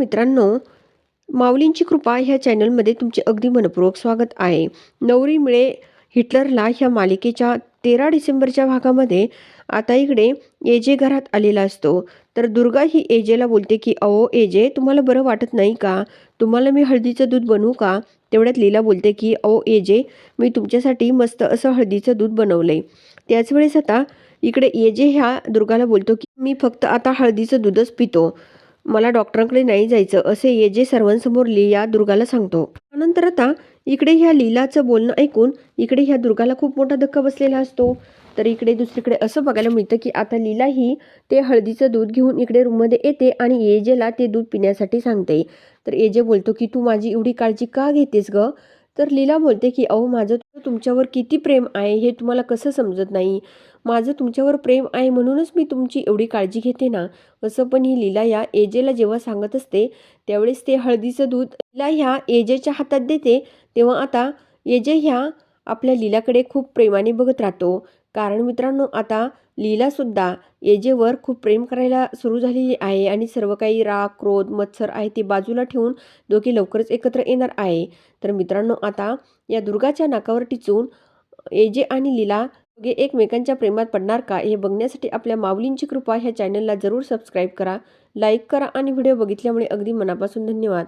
मित्रांनो माऊलींची कृपा ह्या चॅनलमध्ये तुमचे अगदी मनपूर्वक स्वागत आहे. नवरी मिळे हिटलरला ह्या मालिकेच्या तेरा डिसेंबरच्या भागामध्ये आता इकडे एजे घरात आलेला असतो. तर दुर्गा ही एजेला बोलते की अहो एजे तुम्हाला बरं वाटत नाही का? तुम्हाला मी हळदीचं दूध बनवू का? तेवढ्यात लीला बोलते की अहो एजे मी तुमच्यासाठी मस्त असं हळदीचं दूध बनवलंय. त्याच वेळेस आता इकडे एजे ह्या दुर्गाला बोलतो की मी फक्त आता हळदीचं दूधच पितो. मला डॉक्टरांकडे नाही जायचं असे ये जे सर्वांसमोर लिया दुर्गाला सांगतो. त्यानंतर आता इकडे ह्या लीलाचं बोलणं ऐकून इकडे ह्या दुर्गाला खूप मोठा धक्का बसलेला असतो. तर इकडे दुसरीकडे असं बघायला मिळतं की आता लीला ही ते हळदीचं दूध घेऊन इकडे रूममध्ये येते आणि एजेला ते दूध पिण्यासाठी सांगते. तर एजे बोलतो की तू माझी एवढी काळजी का घेतेस ग? तर लीला बोलते की अहो माझं तुमच्यावर किती प्रेम आहे हे तुम्हाला कसं समजत नाही? माझं तुमच्यावर प्रेम आहे म्हणूनच मी तुमची एवढी काळजी घेते ना. असं पण ही लीला या एजेला जेव्हा सांगत असते त्यावेळेस ते हळदीचं दूध लीला ह्या एजेच्या हातात देते. तेव्हा आता एजे ह्या आपल्या लीलाकडे खूप प्रेमाने बघत राहतो. कारण मित्रांनो आता लीलासुद्धा एजेवर खूप प्रेम करायला सुरू झालेली आहे आणि सर्व काही राग क्रोध मत्सर आहे ते बाजूला ठेवून दोघे लवकरच एकत्र येणार आहे. तर मित्रांनो आता या दुर्गाच्या नाकावर टिचून एजे आणि लीला दोघे एकमेकांच्या प्रेमात पडणार का हे बघण्यासाठी आपल्या माऊलींची कृपा ह्या चॅनलला जरूर सबस्क्राईब करा लाईक करा आणि व्हिडिओ बघितल्यामुळे अगदी मनापासून धन्यवाद.